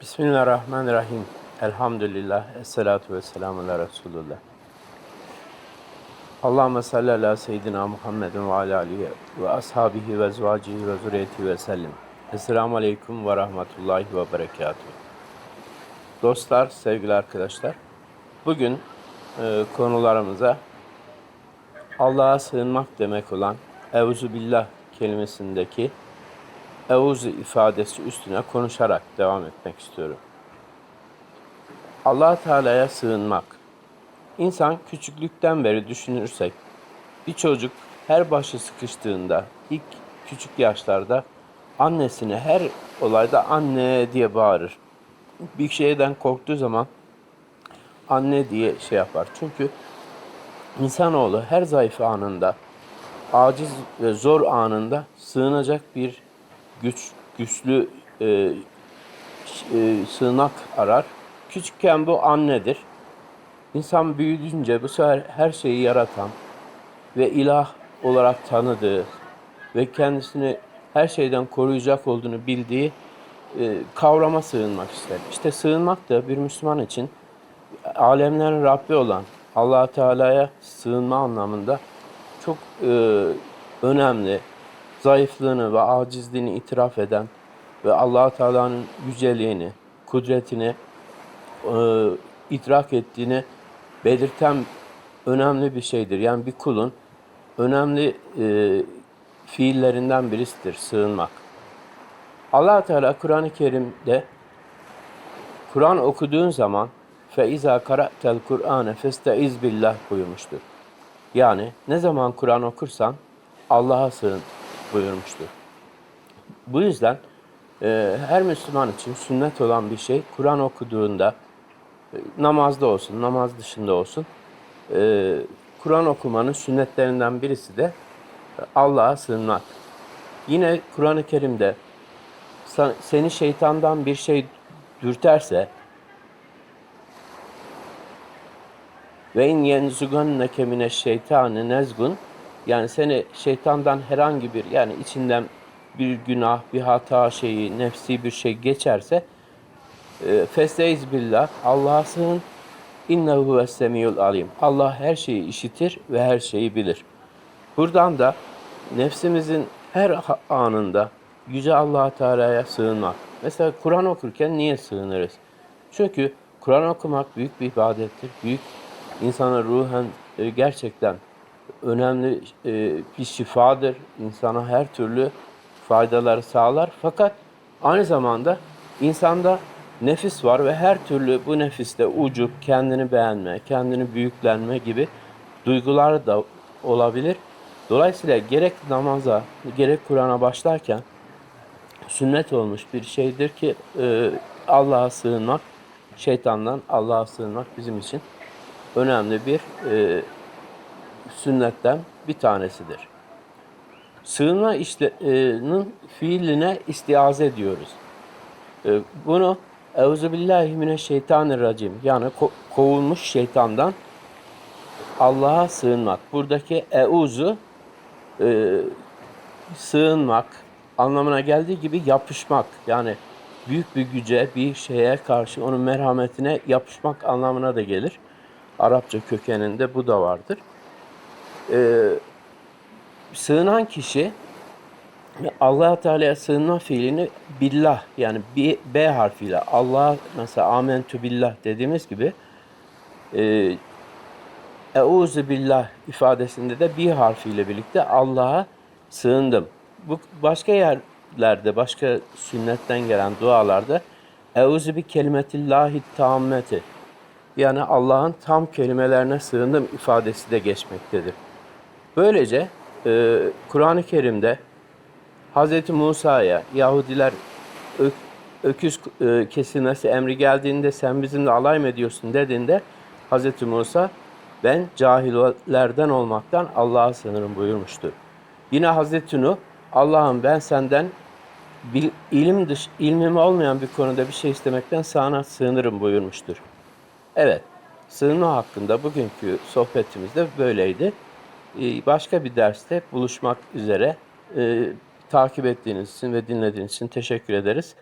Bismillahirrahmanirrahim. Elhamdülillah. Esselatu vesselamu ala Resulullah. Allahümme salli ala seyyidina Muhammedin ve ala alihi ve ashabihi ve zvacihi ve zürriyeti ve sellim. Esselamu aleyküm ve rahmetullahi ve berekatuhu. Dostlar, sevgili arkadaşlar. Bugün e, konularımıza Allah'a sığınmak demek olan Euzu billah kelimesindeki Euzu ifadesi üstüne konuşarak devam etmek istiyorum. allah Teala'ya sığınmak. İnsan küçüklükten beri düşünürsek, bir çocuk her başı sıkıştığında, ilk küçük yaşlarda annesine her olayda anne diye bağırır. Bir şeyden korktuğu zaman anne diye şey yapar. Çünkü insanoğlu her zayıf anında, aciz ve zor anında sığınacak bir güç güçlü e, e, sığınak arar. Küçükken bu annedir. İnsan büyüdünce bu sefer her şeyi yaratan ve ilah olarak tanıdığı ve kendisini her şeyden koruyacak olduğunu bildiği e, kavrama sığınmak ister. İşte sığınmak da bir Müslüman için alemlerin Rabbi olan allah Teala'ya sığınma anlamında çok e, önemli, zayıflığını ve acizliğini itiraf eden ve allah Teala'nın yüceliğini, kudretini e, idrak ettiğini belirten önemli bir şeydir. Yani bir kulun önemli e, fiillerinden birisidir sığınmak. allah Teala Kur'an-ı Kerim'de Kur'an okuduğun zaman feiza kara'tel Kur'ane festeiz billah buyurmuştur. Yani ne zaman Kur'an okursan Allah'a sığın buyurmuştur. Bu yüzden e, her Müslüman için sünnet olan bir şey Kur'an okuduğunda e, namazda olsun, namaz dışında olsun e, Kur'an okumanın sünnetlerinden birisi de Allah'a sığınmak. Yine Kur'an-ı Kerim'de seni şeytandan bir şey dürterse ve in yenzuganneke mine şeytani nezgun yani seni şeytandan herhangi bir yani içinden bir günah, bir hata şeyi, nefsi bir şey geçerse e, festeiz billah Allah'a sığın innehu vessemiyul alim. Allah her şeyi işitir ve her şeyi bilir. Buradan da nefsimizin her anında Yüce allah Teala'ya sığınmak. Mesela Kur'an okurken niye sığınırız? Çünkü Kur'an okumak büyük bir ibadettir. Büyük insana ruhen e, gerçekten önemli e, bir şifadır. İnsana her türlü faydaları sağlar. Fakat aynı zamanda insanda nefis var ve her türlü bu nefiste ucup, kendini beğenme, kendini büyüklenme gibi duygular da olabilir. Dolayısıyla gerek namaza, gerek Kur'an'a başlarken sünnet olmuş bir şeydir ki e, Allah'a sığınmak, şeytandan Allah'a sığınmak bizim için önemli bir e, sünnetten bir tanesidir. Sığınma işlenin fiiline istiaze diyoruz. E, bunu Euzubillahimineşşeytanirracim yani ko- kovulmuş şeytandan Allah'a sığınmak. Buradaki euzu e, sığınmak anlamına geldiği gibi yapışmak. Yani büyük bir güce, bir şeye karşı onun merhametine yapışmak anlamına da gelir. Arapça kökeninde bu da vardır. Ee, sığınan kişi Allah Teala'ya sığınma fiilini billah yani B, B harfiyle Allah mesela amentü billah dediğimiz gibi e, Euzu billah ifadesinde de bir harfiyle birlikte Allah'a sığındım. Bu başka yerlerde, başka sünnetten gelen dualarda Euzu bi kelimetillahi tammeti yani Allah'ın tam kelimelerine sığındım ifadesi de geçmektedir. Böylece e, Kur'an-ı Kerim'de Hz. Musa'ya Yahudiler ö, öküz e, kesilmesi emri geldiğinde sen bizimle alay mı ediyorsun dediğinde Hz. Musa ben cahillerden olmaktan Allah'a sığınırım buyurmuştur. Yine Hz. Nuh Allah'ım ben senden bil, ilim dış, ilmim olmayan bir konuda bir şey istemekten sana sığınırım buyurmuştur. Evet, sığınma hakkında bugünkü sohbetimiz de böyleydi. Ee, başka bir derste buluşmak üzere. Ee, takip ettiğiniz için ve dinlediğiniz için teşekkür ederiz.